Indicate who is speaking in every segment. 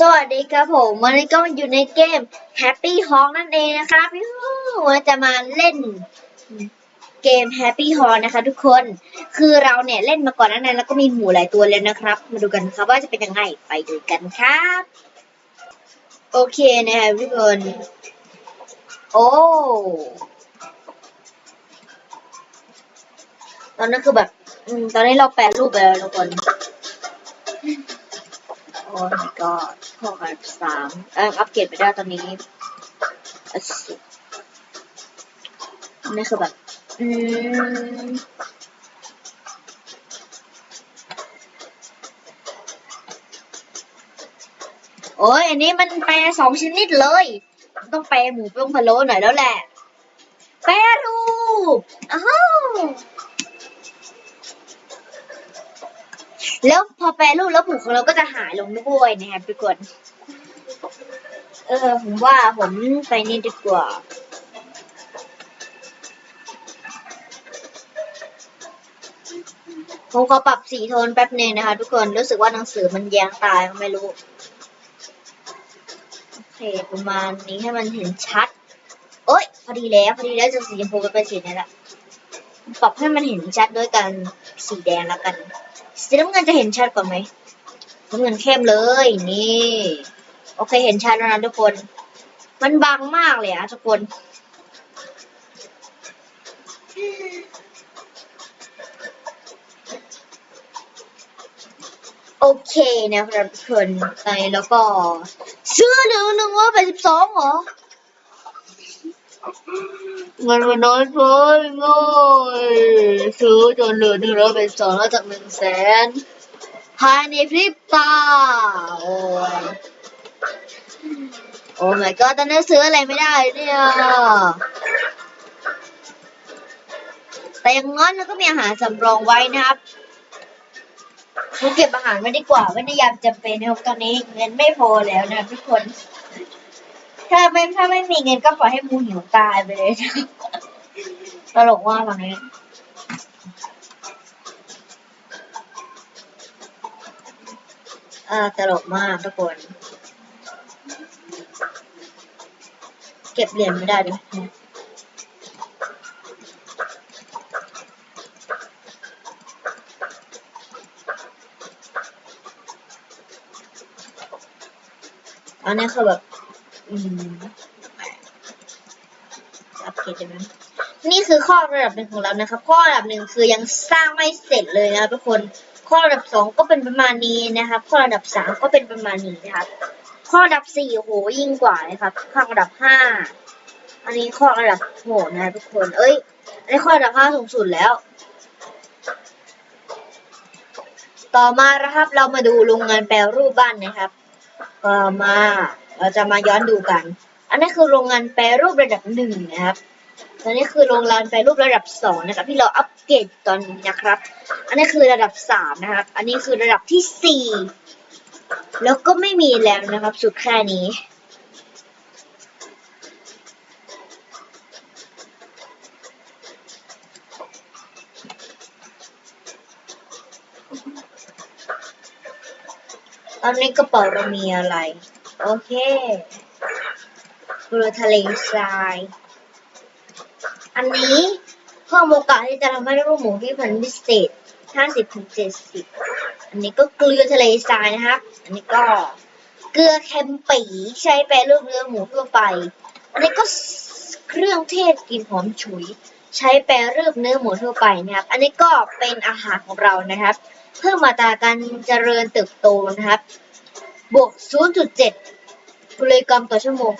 Speaker 1: สวัสดีครับผม วันนี้ก็มาอยู่ในเกม Happy Hawk นั่นเองนะครับยูวันจะมาเล่นเกม Happy Hawk นะคะ ทุกคน คือเราเนี่ยเล่นมาก่อนนั้นแล้วก็มีหมูหลายตัวเลยนะครับ มาดูกันครับว่าจะเป็นยังไงไปดูกันครับ โอเคนะครับทุกคน โอ้ตอนนั้นคือแบบอตอนนี้เราแปลรูปไปแล้วทุกคนโอ้ my god ข้อกันสามเอออัปเกรดไปได้ตอนนี้อะสินี่คือแบบ อืมโอ้ยอันนี้มันแปลสองชนิดเลย ต้องแปลหมูเป็นพะโล้หน่อยแล้วแหละ แปรรูปอ้าว แล้วพอแปรรูปแล้วหมูของเราก็จะหายลงด้วยนะครับทุกคน เออ ผมว่าผมไปนี่ดีกว่า ผมขอปรับสีโทนแป๊บหนึงนะคะทุกคน รู้สึกว่าหนังสือมันแยงตายไม่รู้ โอเค ประมาณนี้ให้มันเห็นชัด โอ๊ย พอดีแล้ว พอดีแล้วจะสีชมพูไปเป็นสีนี้ละ ปรับให้มันเห็นชัดด้วยกันสีแดงแล้วกัน สีน้ำเงินจะเห็นชัดกว่าไหมน้ำเงินเข้มเลย นี่ โอเคเห็นชัดแล้วนะทุกคน มันบางมากเลยอะทุกคนโอเคนะครับทุกคนไปแล้วก็เสื้อหนึ่งหนึ่งว่าแปดสิบสองเหรอ เงินมันน้อยเกินง่อยซื้อจนเหลือหนึ่งร้อยเป็นสองแล้วจากหนึ่งแสนภายในพริบตา โอ้ยโอ้ my god ตอนนี้ซื้ออะไรไม่ได้เนี่ยแต่ยังงั้นเราก็มีอาหารสำรองไว้นะครับเราเก็บอาหารไว้ดีกว่าไว้ในยามจำเป็นนะครับตอนนี้เงินไม่พอแล้วนะทุกคน ถ้าไม่ถ้าไม่มีเงินก็ปล่อยให้มูหิวตายไปเลยตลกว่ากตอนนี้อ่าตลกมากทุกคน เก็บเหรียญไม่ได้ด้วยอันนี้คือแบบ อืมอัปเกรดได้ไหมนี่คือข้อระดับหนึ่งของเรานะครับ ข้อระดับหนึ่งคือยังสร้างไม่เสร็จเลยนะครับทุกคน ข้อระดับสองก็เป็นประมาณนี้นะครับ ข้อระดับสามก็เป็นประมาณนี้นะครับ ข้อระดับสี่โหยิ่งกว่านะครับ ข้อระดับห้าอันนี้ข้อระดับโหนะครับทุกคน เอ้ย อันนี้ข้อระดับห้าสูงสุดแล้ว ต่อมานะครับเรามาดูโรงงานแปรรูปบ้านนะครับ ต่อมา เราจะมาย้อนดูกัน อันนี้คือโรงงานแปรรูประดับหนึ่งนะครับอันนี้คือโรงงานแปรรูประดับสองนะครับ ที่เราอัปเกรดตอนนี้นะครับ อันนี้คือระดับสามนะครับ อันนี้คือระดับที่สี่แล้วก็ไม่มีแล้วนะครับ สุดแค่นี้ตอนนี้กระเป๋าเรามีอะไร โอเคเรือทะเลทราย อันนี้เพิ่มโอกาสที่จะทำให้ลูกหมูที่พันพิเศษ 50ถึง70 อันนี้ก็เกลือทะเลทรายนะครับ อันนี้ก็เกลือเค็มปีใช้แปรรูปเนื้อหมูทั่วไป อันนี้ก็เครื่องเทศกลิ่นหอมฉุย ใช้แปรรูปเนื้อหมูทั่วไปนะครับ อันนี้ก็เป็นอาหารของเรานะครับ เพิ่มมาตราการเจริญเติบโตนะครับ บวก 0.7 กิโลกรัมต่อชั่วโมง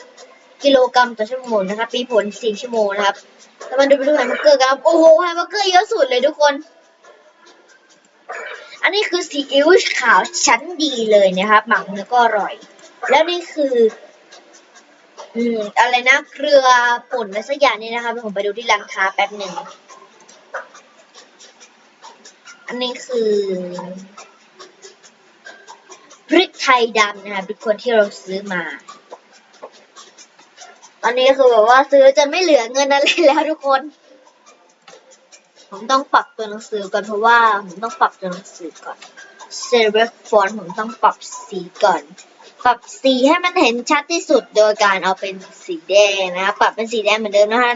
Speaker 1: กิโลกรัมต่อชั่วโมงนะครับ มีผล4ชั่วโมงนะครับแล้วมาดูไปดูแฮมเบอร์เกอร์กันครับ โอ้โหแฮมเบอร์เกอร์เยอะสุดเลยทุกคน อันนี้คือซีอิ๊วขาวชั้นดีเลยนะครับ หมักเนื้อก็อร่อย แล้วนี่คือ อืมอะไรนะ เกลือป่นอะไรสักอย่างนี่นะครับเดี๋ยวผมไปดูที่ร้านค้าแป๊บหนึ่ง อันนี้คือ พริกไทยดำนะคะทุกคนที่เราซื้อมา ตอนนี้คือแบบว่าซื้อจนไม่เหลือเงินอะไรแล้วทุกคน ผมต้องปรับตัวหนังสือก่อนเพราะว่าผมต้องปรับตัวหนังสือก่อนเซเวฟอนผมต้องปรับสีก่อน ปรับสีให้มันเห็นชัดที่สุดโดยการเอาเป็นสีแดงนะครับปรับเป็นสีแดงเหมือนเดิมนะคะ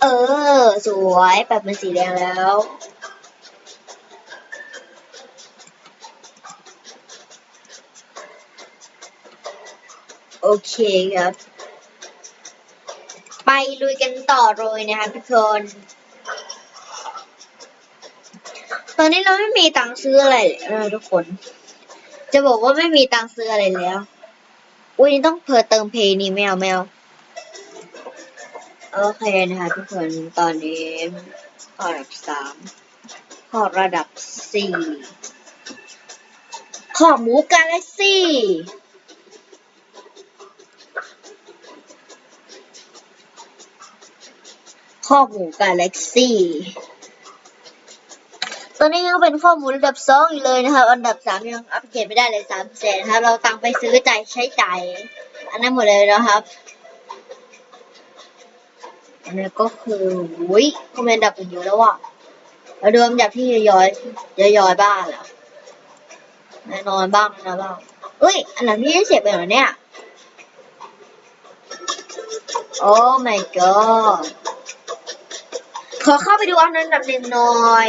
Speaker 1: เออ สวยปรับเป็นสีแดงแล้ว โอเคครับ ไปลุยกันต่อเลยนะคะทุกคนตอนนี้เราไม่มีตังค์ซื้ออะไรเลยทุกคน จะบอกว่าไม่มีตังค์ซื้ออะไรแล้วอุ้ยนี่ต้องเพอเติมเพย์นี่แมวแมวโอเคนะคะทุกคนตอนนี้ข้อระดับสามข้อระดับสี่ขอหมูกาแล็กซี่ ข้อหมูกาแล็กซี่ตอนนี้ยังเป็นข้อมูลระดับสองอยู่เลยนะครับอันดับสามยังอัปเกรดไม่ได้เลยสามแสนนะครับ เราตังไปซื้อใจายใช้จ่ายอันนั้นหมดเลยนะครับ อันนี้ก็คือวุ้ยคอมเมนต์ดับกันเยอะแล้วอะเราดูอันดับที่ย้อยย้อยยอยบ้างแล้วแน่นอนบ้างนะบ้างเอ้ย อันดับที่ยี่สิบเป็นเหรอเนี่ย โอ้ my god ขอเข้าไปดูอันดับหนึ่งหน่อย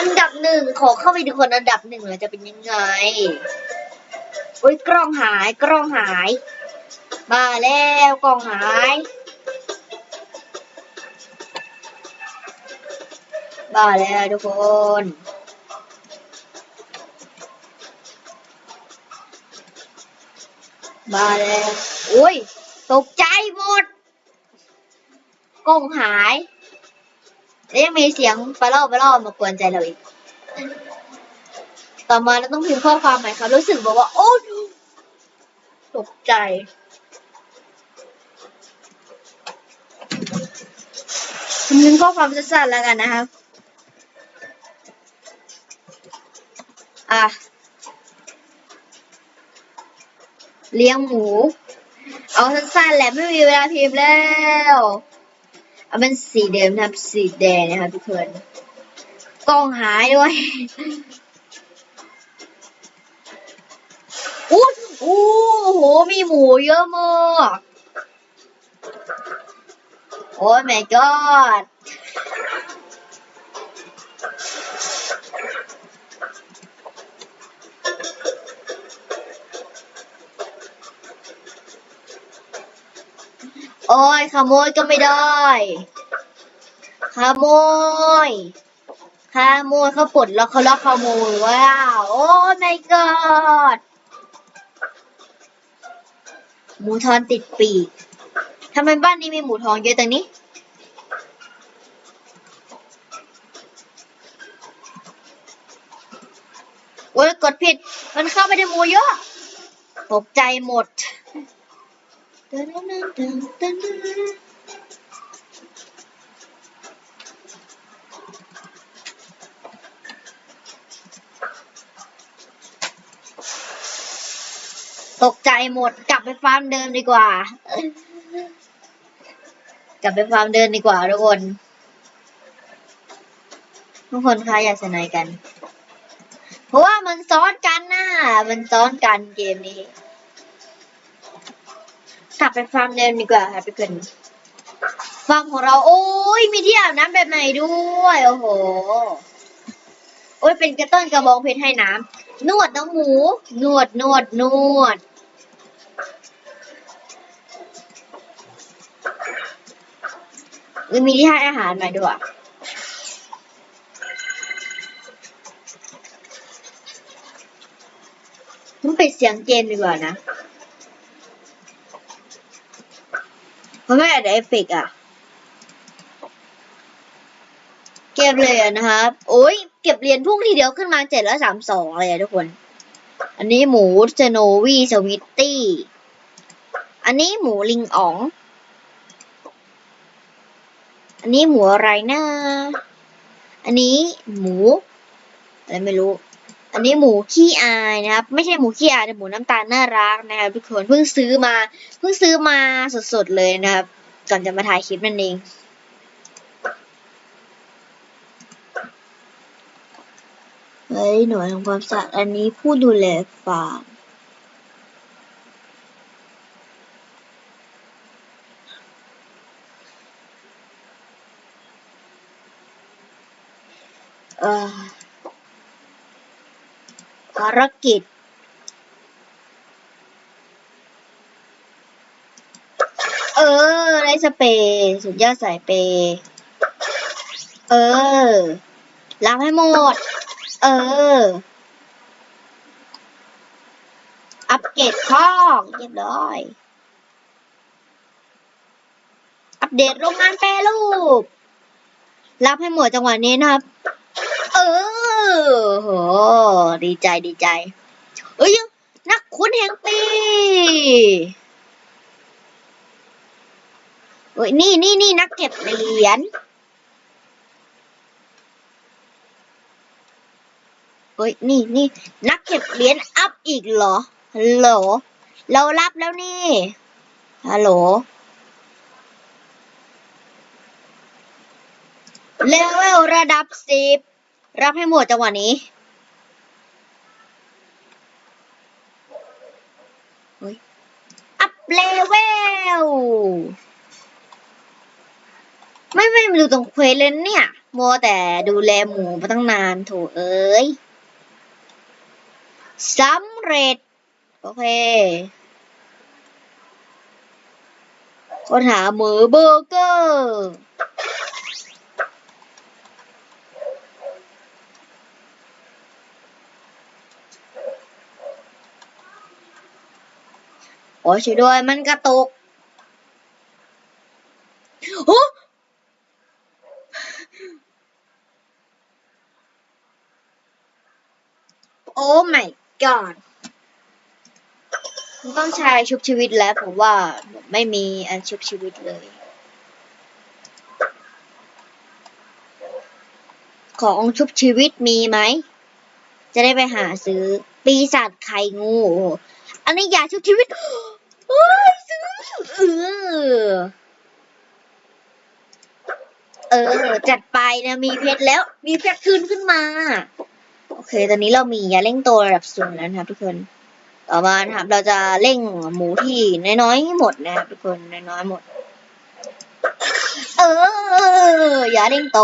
Speaker 1: อันดับหนึ่งขอเข้าไปดูคนอันดับหนึ่งเลยจะเป็นยังไงโอ้ยกล้องหายกล้องหาย มาแล้วกล้องหาย มาแล้วทุกคนมาแล้วอุ้ย ตกใจหมด กล้องหาย แล้วยังมีเสียงปลาเล่าปลาล่ามากวนใจเราอีก ต่อมาเราต้องพิมพ์ข้อความใหม่ครับรู้สึกแบบว่า โอ้ตกใจพิมพ์ข้อความสั้นๆแล้วกันนะครับ อะ เลี้ยงหมู เอาสั้นๆแหละไม่มีเวลาพิมพ์แล้ว เอาเป็นสีเดิมนะครับ สีแดงนะครับทุกคนกล้องหายด้วยอู้อู้โห มีหมูเยอะมากโอ้ my god โอ้ยขโมยก็ไม่ได้ ขโมย ขโมยเขาปลดล็อกเขาล็อกขโมยว้าวโอ้ my god หมูทอนติดปีกทำไมบ้านนี้มีหมูทองเยอะตังนี้โอ้ยกดผิด มันเข้าไปในหมูเยอะ ตกใจหมด ตกใจหมดกลับไปฟาร์มเดิมดีกว่า กลับไปฟาร์มเดิมดีกว่าทุกคน ทุกคนคะอย่าสนายกัน เพราะว่ามันซ้อนกันน่ะ มันซ้อนกันเกมนี้ กลับไปฟาร์มเดิมดีกว่าค่ะทุกคนฟาร์มของเรา โอ้ยมีที่อาบน้ำแบบไหนด้วย โอ้โห โอ้ยเป็นกระต้นกระบองเพชรให้น้ำนวดน้องหมู นวดนวดนวดมีที่ให้อาหารมาด้วยมันเปิดเสียงเกมดีกว่านะ เพราไม่อาจจะเอฟเฟกอะ เก็บเลยอะนะครับ โอ้ยเก็บเหรียญพุ่งทีเดียวขึ้นมาเจ็ดร้อยสามสองเลยอะทุกคน อันนี้หมูเจโนวีสวิตตี้ อันนี้หมูลิงอ๋อง อันนี้หมูอะไรนะ อันนี้หมูอะไรไม่รู้ อันนี้หมูขี้อายนะครับ ไม่ใช่หมูขี้อายแต่หมูน้ำตาลน่ารักนะครับทุกคนเพิ่งซื้อมาเพิ่งซื้อมาสดๆเลยนะครับก่อนจะมาถ่ายคลิปนั่นเองเฮ้ยหน่วยทำความสะอาดอันนี้ผู้ดูแลฟาร์มเออารกิจ เออได้สเปย์สุดยอดสายเปย์เออล้างให้หมด เออ อัปเกรดคอกเรียบร้อย อัปเดตโรงงานแปรรูป รับให้หมดจังหวะนี้นะครับ เออ โหดีใจดีใจ เอ้ยนักขุนแห่งปีเอ้ยนี่นี่นี่นักเก็บเหรียญเฮ้ยนี่นี่นักเก็บเหรียญอัพอีกเหรอฮัลโหลเรารับแล้วนี่ฮัลโหลเลเวลระดับสิบ รับให้หมดจังหวะนี้เฮ้ยอัพเลเวล ไม่ไม่ดูตรงเควสเลยเนี่ยมัวแต่ดูแลหมูมาตั้งนานโถเอ้ยสำเร็จ โอเคค้นหาหมูเบอร์เกอร์ โอ้ช่วยด้วยมันกระตุกโอ้โอ้ my god มันต้องใช้ชุบชีวิตแล้วผมว่าไม่มีอันชุบชีวิตเลย ของชุบชีวิตมีไหม จะได้ไปหาซื้อ ปีศาจไข่งู อันนี้ยาชุบชีวิตโอ้ยซื้อเออเออ จัดไปนะมีเพชรแล้ว มีเพชรคืนขึ้นมา โอเค ตอนนี้เรามียาเร่งโตระดับสูงแล้วนะครับทุกคน ต่อมานะครับ เราจะเร่งหมูที่น้อยๆหมดนะครับทุกคนน้อยๆหมด เออยาเร่งโต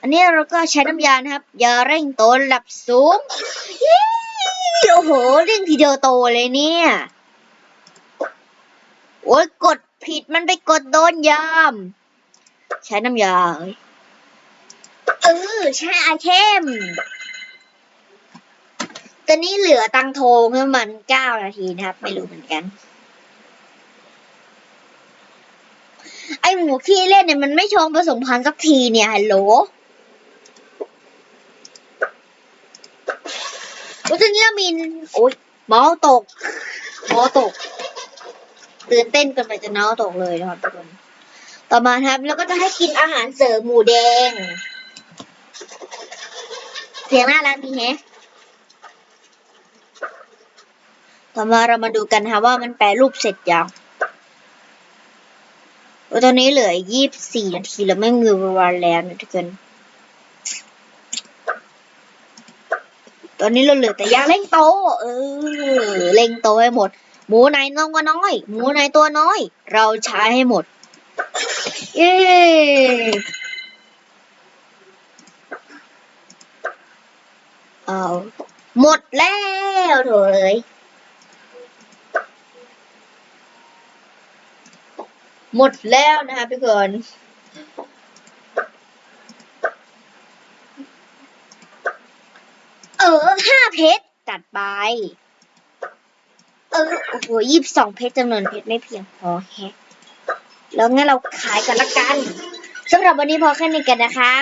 Speaker 1: อันนี้เราก็ใช้น้ำยานะครับยาเร่งโตระดับสูง โอ้โหเร่งทีเดียวโตเลยเนี่ย โอ้ยกดผิดมันไปกดโดนยาม ใช้น้ำยาเออใช้ไอเทมตอนนี้เหลือตังโทงประมาณเก้านาทีนะครับ ไม่รู้เหมือนกัน ไอหมูขี้เล่นเนี่ยมันไม่ชงผสมพันธุ์สักทีเนี่ยฮัลโหลโอ้ยตอนโอ้ยเมาส์ตกเมาส์ตก ตื่นเต้นกันไปจะเมาส์ตกเลยนะครับทุกคนต่อมาครับ แล้วก็จะให้กินอาหารเสริมหมูแดง เสียงน่ารักดีแฮะต่อมาเรามาดูกันนะว่ามันแปรรูปเสร็จยังตอนนี้เหลือยี่สิบสี่นาทีแล้วไม่มีเวลาแล้วนะทุกคน ตอนนี้เราเหลือแต่ยางเร่งโต เออเร่งโตให้หมด หมูไหนน้องก็น้อย หมูไหนตัวน้อย เราใช้ให้หมด เย้เอาหมดแล้วโถเอ้ยหมดแล้วนะคะทุกคน เออห้า เพชรจัดไป เออโอ้โหยี่สิบสองเพชรจำนวนเพชรไม่เพียงพอแฮะแล้วงั้นเราขายกันละกันสำหรับวันนี้พอแค่นี้กันนะคะ